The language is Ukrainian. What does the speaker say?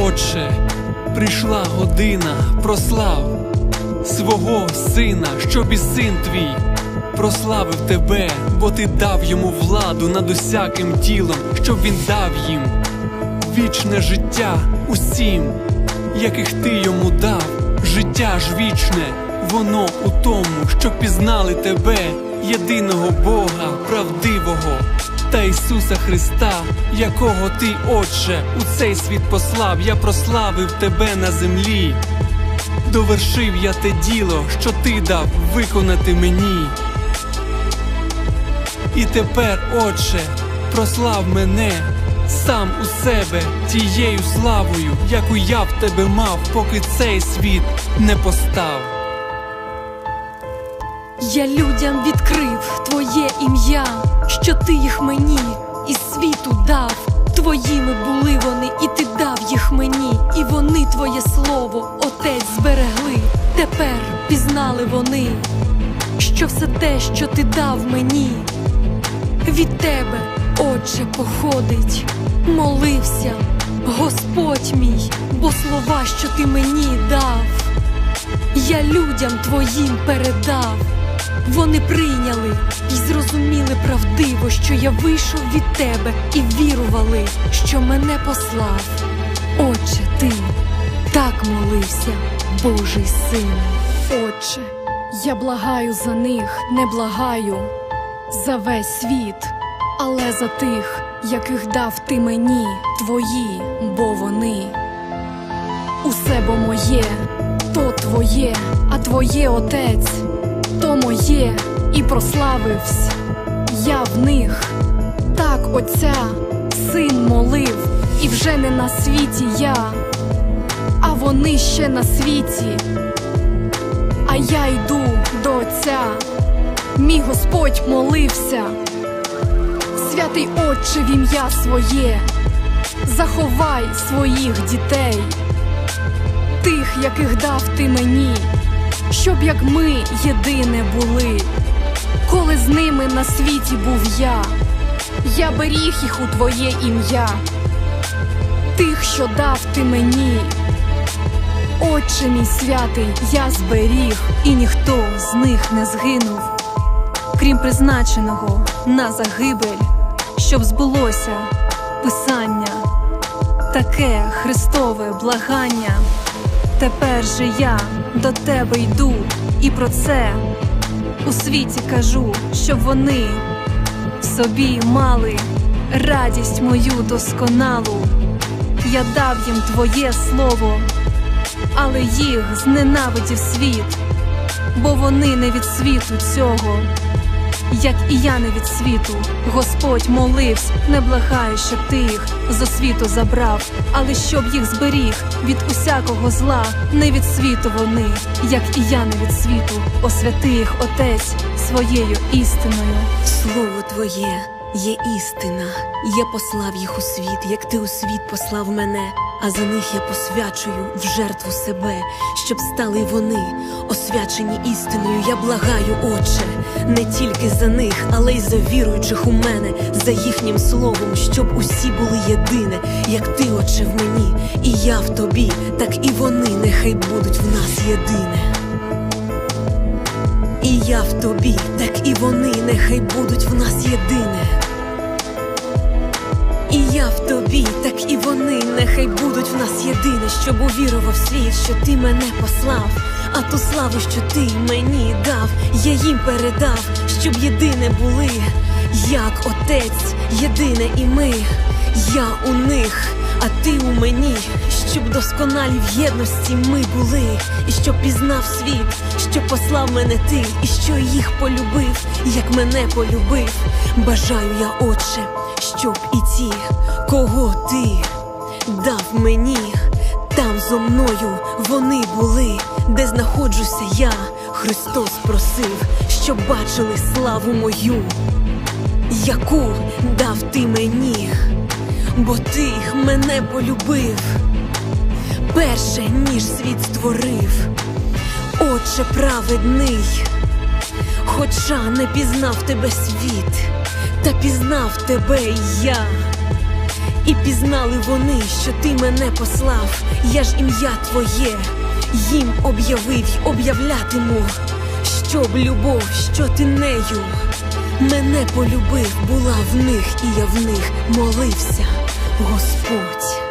Отче, прийшла година, прослав свого сина, щоб і син твій прославив тебе, бо ти дав йому владу над усяким тілом, щоб він дав їм вічне життя усім, яких ти йому дав, життя ж вічне, воно у тому, щоб пізнали тебе, єдиного Бога, правдивого. Та Ісуса Христа, якого ти, Отче, у цей світ послав, я прославив тебе на землі. Довершив я те діло, що ти дав виконати мені. І тепер, Отче, прослав мене сам у себе тією славою, яку я в тебе мав, поки цей світ не постав. Я людям відкрив твоє ім'я, що ти їх мені із світу дав. Твоїми були вони, і ти дав їх мені, і вони твоє слово, отець зберегли. Тепер пізнали вони, що все те, що ти дав мені, від тебе, Отче, походить, молився, Господь мій, бо слова, що ти мені дав, я людям твоїм передав. Вони прийняли і зрозуміли правдиво, що я вийшов від тебе і вірували, що мене послав. Отче, ти так молився, Божий син. Отче, я благаю за них, не благаю за весь світ, але за тих, яких дав ти мені, твої, бо вони. Усе бо моє, то твоє, а твоє отець, то моє, і прославивсь я в них. Так отця син молив, і вже не на світі я, а вони ще на світі. А я йду до Отця, мій Господь молився, святий Отче в ім'я своє, заховай своїх дітей, тих, яких дав ти мені, щоб як ми єдине були, коли з ними на світі був я, я беріг їх у твоє ім'я, тих, що дав ти мені. Отче мій святий, я зберіг, і ніхто з них не згинув, крім призначеного на загибель, щоб збулося писання, таке Христове благання. Тепер же я до тебе йду, і про це у світі кажу, щоб вони собі мали радість мою досконалу. Я дав їм твоє слово але їх зненавидів світ, бо вони не від світу цього, як і я не від світу. Господь моливсь, не благає, щоб ти їх з освіту забрав, але щоб їх зберіг від усякого зла, не від світу вони, як і я не від світу, освяти їх Отець своєю істиною. Слово Твоє є істина. Я послав їх у світ, як ти у світ послав мене, а за них я посвячую в жертву себе, щоб стали вони освячені істиною. Я благаю, Отче, не тільки за них, але й за віруючих у мене, за їхнім словом, щоб усі були єдине, як ти, Отче, в мені, і я в тобі, так і вони нехай будуть в нас єдине. І я в тобі, так і вони нехай будуть в нас єдине. Я в тобі, так і вони. Нехай будуть в нас єдине, щоб увірував світ, що ти мене послав, а ту славу, що ти мені дав, я їм передав, щоб єдине були, як отець, єдине і ми, я у них, а ти у мені, щоб досконалі в єдності ми були, і щоб пізнав світ, що послав мене ти, і що їх полюбив, як мене полюбив. Бажаю я, Отче, щоб і ті, кого ти дав мені, там зо мною вони були, де знаходжуся я, Христос просив, щоб бачили славу мою, яку дав ти мені, бо ти мене полюбив перше, ніж світ створив, Отче праведний, хоча не пізнав тебе світ, та пізнав тебе я, І пізнали вони, що ти мене послав, я ж ім'я твоє їм об'явив й об'являтиму, щоб любов, що ти нею мене полюбив, була в них, і я в них молився, Господь.